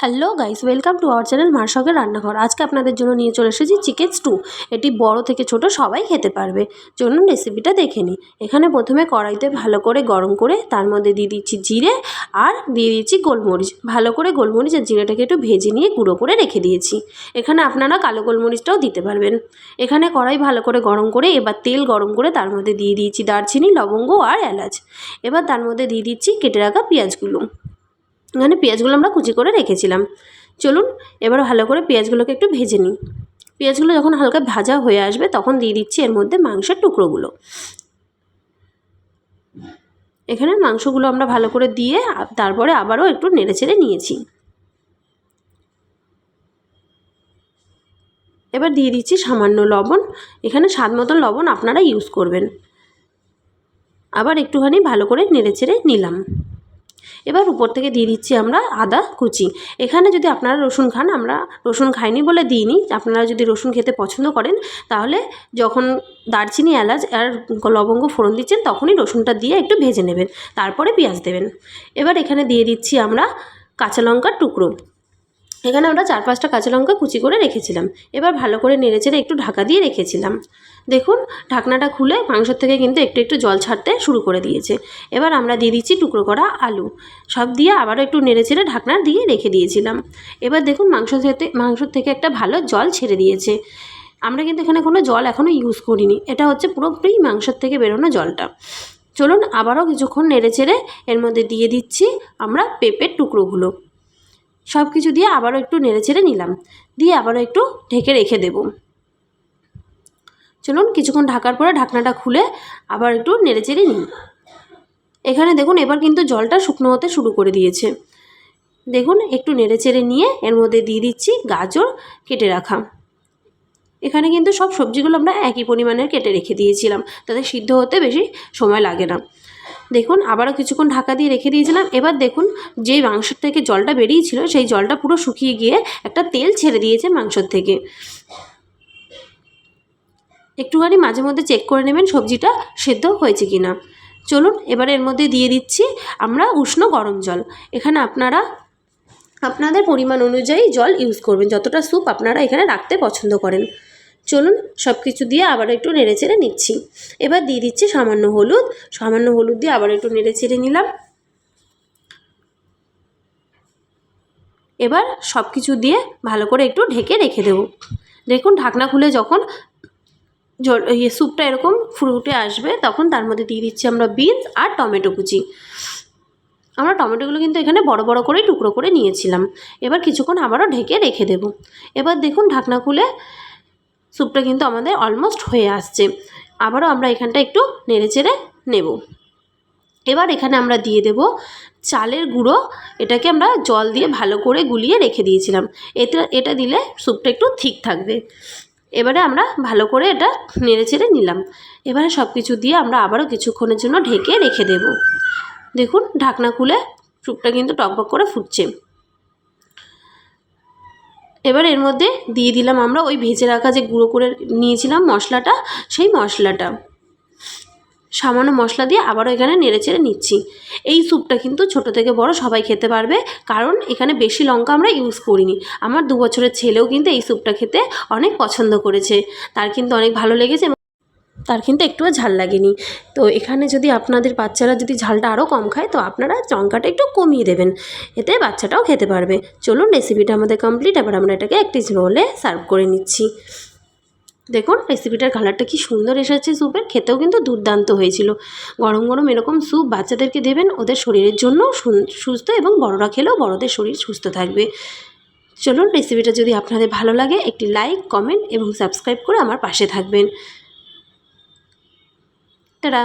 Hello guys, welcome to our channel মার্শকের রান্নাঘর। আজকে আপনাদের জন্য নিয়ে চলে এসেছি চিকেন স্টু। এটি বড় থেকে ছোট, সবাই খেতে পারবে। চলুন রেসিপিটা দেখে নিই। এখানে প্রথমে কড়াইতে ভালো করে গরম করে, তার মধ্যে দিয়ে দিচ্ছি জিরে আর দিয়ে দিচ্ছি গোলমরিচ। ভালো করে গোলমরিচ আর জিরেটাকে একটু ভেজে নিয়ে গুঁড়ো করে রেখে দিয়েছি। এখানে আপনারা কালো গোলমরিচটাও দিতে পারবেন। এখানে কড়াই ভালো করে গরম করে, এবার তেল গরম করে তার মধ্যে দিয়ে দিয়েছি দারচিনি, লবঙ্গ আর এলাচ। এবার তার মধ্যে দিয়ে দিচ্ছি কেটে রাখা পেঁয়াজগুলো। এখানে পেঁয়াজগুলো আমরা কুচি করে রেখেছিলাম। চলুন, এবার ভালো করে পেঁয়াজগুলোকে একটু ভেজে নিই। পেঁয়াজগুলো যখন হালকা ভাজা হয়ে আসবে, তখন দিয়ে দিচ্ছি এর মধ্যে মাংসের টুকরোগুলো। এখানে মাংসগুলো আমরা ভালো করে দিয়ে তারপরে আবারও একটু নেড়ে চেড়ে নিয়েছি। এবার দিয়ে দিচ্ছি সামান্য লবণ। এখানে স্বাদ মতন লবণ আপনারা ইউজ করবেন। আবার একটুখানি ভালো করে নেড়ে চেড়ে নিলাম। এবার উপর থেকে দিয়ে দিচ্ছি আমরা আদা কুচি। এখানে যদি আপনারা রসুন খান, আমরা রসুন খাইনি বলে দিইনি। আপনারা যদি রসুন খেতে পছন্দ করেন, তাহলে যখন দারচিনি, এলাচ আর লবঙ্গ ফোড়ন দিচ্ছেন, তখনই রসুনটা দিয়ে একটু ভেজে নেবেন। তারপরে পেঁয়াজ দেবেন। এবার এখানে দিয়ে দিচ্ছি আমরা কাঁচা লঙ্কার টুকরো। এখানে আমরা চার পাঁচটা কাঁচা লঙ্কা কুচি করে রেখেছিলাম। এবার ভালো করে নেড়েচেড়ে একটু ঢাকা দিয়ে রেখেছিলাম। দেখুন, ঢাকনাটা খুলে মাংস থেকে কিন্তু একটু একটু জল ছাড়তে শুরু করে দিয়েছে। এবার আমরা দিয়ে দিচ্ছি টুকরো করা আলু। সব দিয়ে আবারও একটু নেড়েচেড়ে ঢাকনা দিয়ে রেখে দিয়েছিলাম। এবার দেখুন, মাংস থেকে মাংস থেকে একটা ভালো জল ছেড়ে দিয়েছে। আমরা কিন্তু এখানে কোনো জল এখনও ইউজ করিনি। এটা হচ্ছে পুরোপুরি মাংসর থেকে বেরোনো জলটা। চলুন, আবারও কিছুক্ষণ নেড়ে চেড়ে এর মধ্যে দিয়ে দিচ্ছি আমরা পেঁপের টুকরোগুলো। সব কিছু দিয়ে আবারও একটু নেড়ে ছেড়ে নিলাম। দিয়ে আবারও একটু ঢেকে রেখে দেব। চলুন কিছুক্ষণ ঢাকার পরে ঢাকনাটা খুলে আবার একটু নেড়ে চেড়ে নিই। এখানে দেখুন, এবার কিন্তু জলটা শুকনো হতে শুরু করে দিয়েছে। দেখুন, একটু নেড়ে চেড়ে নিয়ে এর মধ্যে দিয়ে দিচ্ছি গাজর কেটে রাখা। এখানে কিন্তু সব সবজিগুলো আমরা একই পরিমাণের কেটে রেখে দিয়েছিলাম। তাতে সিদ্ধ হতে বেশি সময় লাগে না। দেখুন, আবারও কিছুক্ষণ ঢাকা দিয়ে রেখে দিয়েছিলাম। এবার দেখুন, যেই মাংসর থেকে জলটা বেরিয়েছিল, সেই জলটা পুরো শুকিয়ে গিয়ে একটা তেল ছেড়ে দিয়েছে মাংসর থেকে। একটুখানি মাঝে মধ্যে চেক করে নেবেন সবজিটা সেদ্ধ হয়েছে কি না চলুন, এবার এর মধ্যে দিয়ে দিচ্ছি আমরা উষ্ণ গরম জল। এখানে আপনারা, আপনাদের পরিমাণ অনুযায়ী জল ইউজ করবেন, যতটা স্যুপ আপনারা এখানে রাখতে পছন্দ করেন। চলুন সব কিছু দিয়ে আবার একটু নেড়ে চেড়ে নিচ্ছি। এবার দিয়ে দিচ্ছি সামান্য হলুদ। সামান্য হলুদ দিয়ে আবার একটু নেড়ে চেড়ে নিলাম। এবার সব কিছু দিয়ে ভালো করে একটু ঢেকে রেখে দেবো। দেখুন, ঢাকনা খুলে যখন জল ইয়ে স্যুপটা এরকম ফুটে আসবে, তখন তার মধ্যে দিয়ে দিচ্ছি আমরা বিনস আর টমেটো কুচি। আমরা টমেটোগুলো কিন্তু এখানে বড় বড় করেই টুকরো করে নিয়েছিলাম। এবার কিছুক্ষণ আবারও ঢেকে রেখে দেব। এবার দেখুন, ঢাকনা খুলে স্যুপটা কিন্তু আমাদের অলমোস্ট হয়ে আসছে। আবারও আমরা এখানটা একটু নেড়ে চেড়ে নেব। এবার এখানে আমরা দিয়ে দেব চালের গুঁড়ো। এটাকে আমরা জল দিয়ে ভালো করে গুলিয়ে রেখে দিয়েছিলাম। এটা এটা দিলে স্যুপটা একটু ঠিক থাকবে। এবারে আমরা ভালো করে এটা নেড়ে চেড়ে নিলাম। এবারে সব কিছু দিয়ে আমরা আবারও কিছুক্ষণের জন্য ঢেকে রেখে দেব। দেখুন, ঢাকনা খুলে স্যুপটা কিন্তু টকবক করে ফুটছে। এবার এর মধ্যে দিয়ে দিলাম আমরা ওই ভেজে রাখা যে গুঁড়ো করে নিয়েছিলাম মশলাটা, সেই মশলাটা। সামান্য মশলা দিয়ে আবারও এখানে নেড়ে চেড়ে নিচ্ছি। এই স্যুপটা কিন্তু ছোট থেকে বড় সবাই খেতে পারবে, কারণ এখানে বেশি লঙ্কা আমরা ইউজ করিনি। আমার দু বছরের ছেলেও কিন্তু এই স্যুপটা খেতে অনেক পছন্দ করেছে। তার কিন্তু অনেক ভালো লেগেছে তার কিন্তু একটুও ঝাল লাগেনি। তো এখানে যদি আপনাদের বাচ্চারা যদি ঝালটা আরও কম খায়, তো আপনারা লঙ্কাটা একটু কমিয়ে দেবেন। এতে বাচ্চাটাও খেতে পারবে। চলুন রেসিপিটা আমাদের কমপ্লিট এবার আমরা এটাকে একটি রোলে সার্ভ করে নিচ্ছি। দেখুন রেসিপিটার কালারটা কি সুন্দর এসেছে স্যুপের খেতেও কিন্তু দুর্দান্ত হয়েছিল। গরম গরম এরকম স্যুপ বাচ্চাদেরকে দেবেন, ওদের শরীরের জন্য সুস্থ এবং বড়রা খেলেও বড়দের শরীর সুস্থ থাকবে। চলুন রেসিপিটা যদি আপনাদের ভালো লাগে, একটি লাইক কমেন্ট এবং সাবস্ক্রাইব করে আমার পাশে থাকবেন। Ta-da!